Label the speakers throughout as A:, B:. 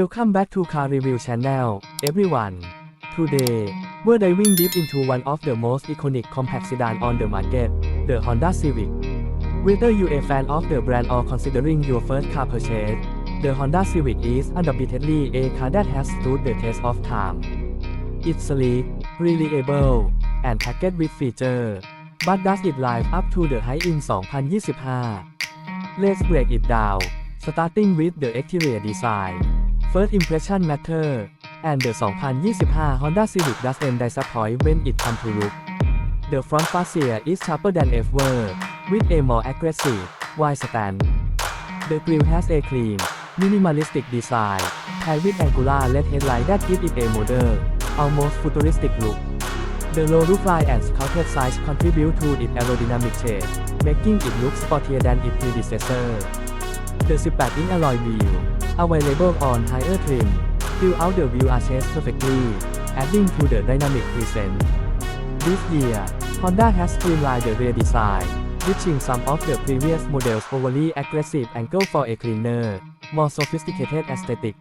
A: Welcome back to Car Review Channel, everyone. Today, we're diving deep into one of the most iconic compact sedan on the market, the Honda Civic. Whether you're a fan of the brand or considering your first car purchase, the Honda Civic is undoubtedly a car that has stood the test of time. It's sleek, reliable, and packed with features. But does it live up to the hype in 2025? Let's break it down, starting with the exterior design. First impression matter, and the 2025 Honda Civic doesn't disappoint when it comes to look. The front fascia is sharper than ever, with a more aggressive, wide stand. The grille has a clean, minimalistic design, paired with angular LED headlight that gives it a modern, almost futuristic look. The low roofline and sculpted size contribute to its aerodynamic shape, making it look sportier than its predecessor. The 18-inch alloy wheel, available on higher trim, fill out the wheel arches perfectly, adding to the dynamic present. This year, Honda has streamlined the rear design, ditching some of the previous models' overly aggressive angle for a cleaner, more sophisticated aesthetic.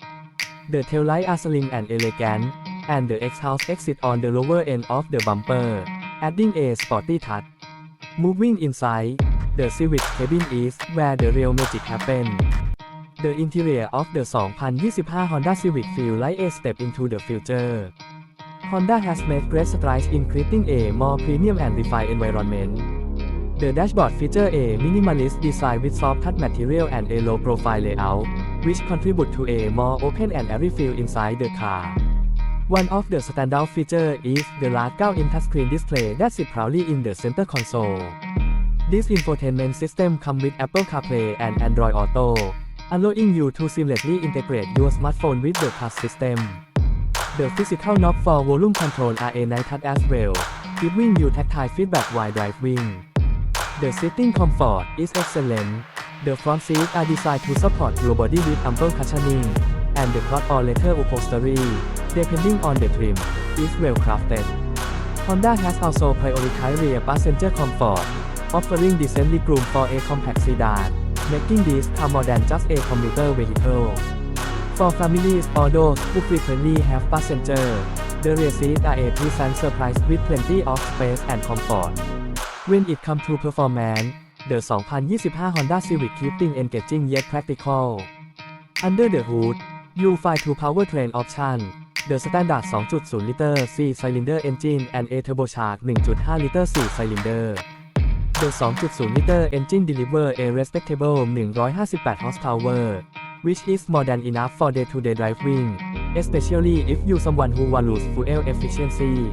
A: The taillights are slim and elegant, and the exhaust exit on the lower end of the bumper, adding a sporty touch. Moving inside, the Civic cabin is where the real magic happens. The interior of the 2025 Honda Civic feel like a step into the future. Honda has made great strides in creating a more premium and refined environment. The dashboard features a minimalist design with soft touch material and a low-profile layout, which contribute to a more open and airy feel inside the car. One of the standout features is the large 9-inch touchscreen display that sits proudly in the center console. This infotainment system comes with Apple CarPlay and Android Auto, allowing you to seamlessly integrate your smartphone with the Plus system. The physical knob for volume control are touch as well, giving you tactile feedback while driving. The seating comfort is excellent. The front seats are designed to support your body with ample cushioning, and the cloth or leather upholstery, depending on the trim, is well crafted. Honda has also prioritized rear passenger comfort, offering decent legroom for a compact sedan, making this car more than just a commuter vehicle. For families or those who frequently have passengers, the rear seats are a pleasant surprise with plenty of space and comfort. When it comes to performance, the 2025 Honda Civic keep things engaging yet practical. Under the hood, you find two powertrain options, the standard 2.0-liter 4-cylinder engine and a turbocharged 1.5-liter 4-cylinder. The 2.0-liter engine deliver a respectable 158 horsepower, which is more than enough for day-to-day driving, especially if you someone who values fuel efficiency.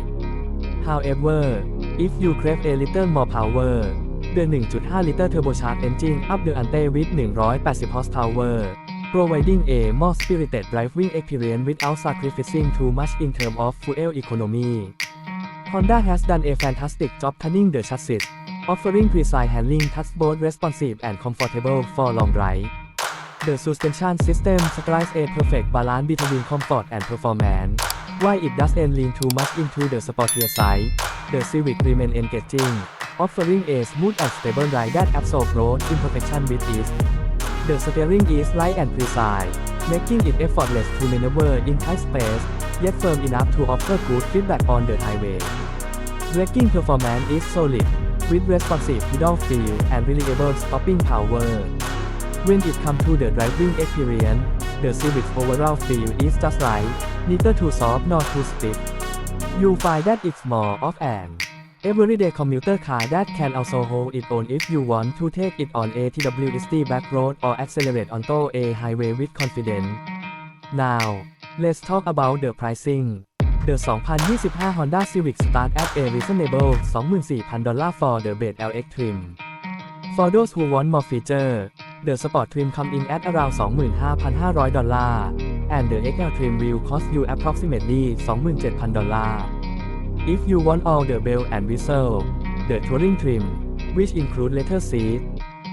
A: However, if you crave a little more power, the 1.5-liter turbocharged engine up the ante with 180 horsepower, providing a more spirited driving experience without sacrificing too much in terms of fuel economy. Honda has done a fantastic job tuning the chassis, offering precise handling that's both responsive and comfortable for long drive. The suspension system strikes a perfect balance between comfort and performance. While it doesn't lean too much into the sportier side, the Civic remains engaging, offering a smooth and stable ride that absorbs road imperfection with ease. The steering is light and precise, making it effortless to maneuver in tight space, yet firm enough to offer good feedback on the highway. Braking performance is solid, with responsive pedal feel and reliable stopping power. When it comes to the driving experience, the Civic's overall feel is just right, neither too soft nor too stiff. You'll find that it's more of an everyday commuter car that can also hold its own if you want to take it on a TWST back road or accelerate onto a highway with confidence. Now, let's talk about the pricing. The 2025 Honda Civic start at a reasonable $24,000 for the base LX trim. For those who want more feature, the Sport trim come in at around $25,500, and the XL trim will cost you approximately $27,000. If you want all the bell and whistle, the Touring trim, which include leather seat,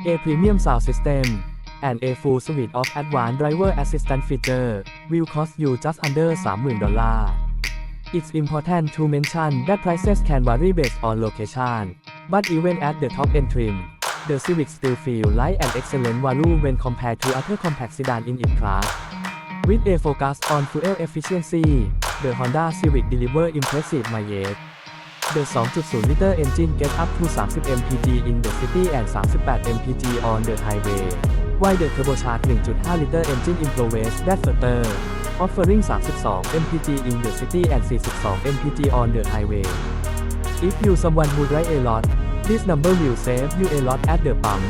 A: a premium sound system, and a full suite of advanced driver assistance feature, will cost you just under $30,000. It's important to mention that prices can vary based on location, but even at the top end trim, the Civic still feel like an excellent value when compared to other compact sedan in its class. With a focus on fuel efficiency, the Honda Civic deliver impressive mileage. The 2.0 liter engine get up to 30 mpg in the city and 38 mpg on the highway, while the turbocharged 1.5 liter engine improves that further, offering 32 mpg in the city and 42 mpg on the highway. If you someone who drive a lot, this number will save you a lot at the pump.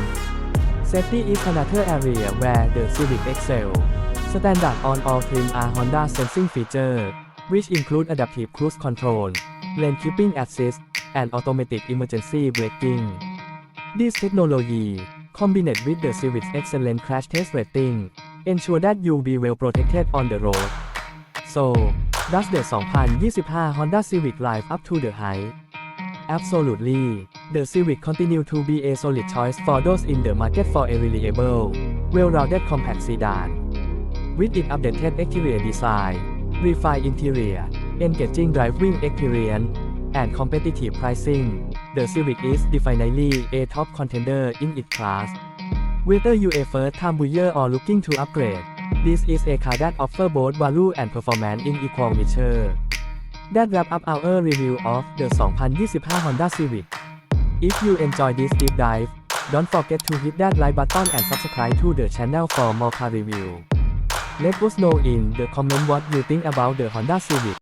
A: Safety is another area where the Civic excel. Standard on all trim are Honda sensing feature, which include adaptive cruise control, lane keeping assist, and automatic emergency braking. This technology, combined with the Civic's excellent crash test rating, ensure that you'll be well protected on the road. So, does the 2025 Honda Civic live up to the hype? Absolutely. The Civic continue to be a solid choice for those in the market for a reliable, well-rounded compact sedan. With its updated exterior design, refined interior, engaging driving experience, and competitive pricing, the Civic is definitely a top contender in its class. Whether you a first-time buyer or looking to upgrade, this is a car that offers both value and performance in equal measure. That wrap up our review of the 2025 Honda Civic. If you enjoy this deep dive, don't forget to hit that like button and subscribe to the channel for more car review. Let us know in the comment what you think about the Honda Civic.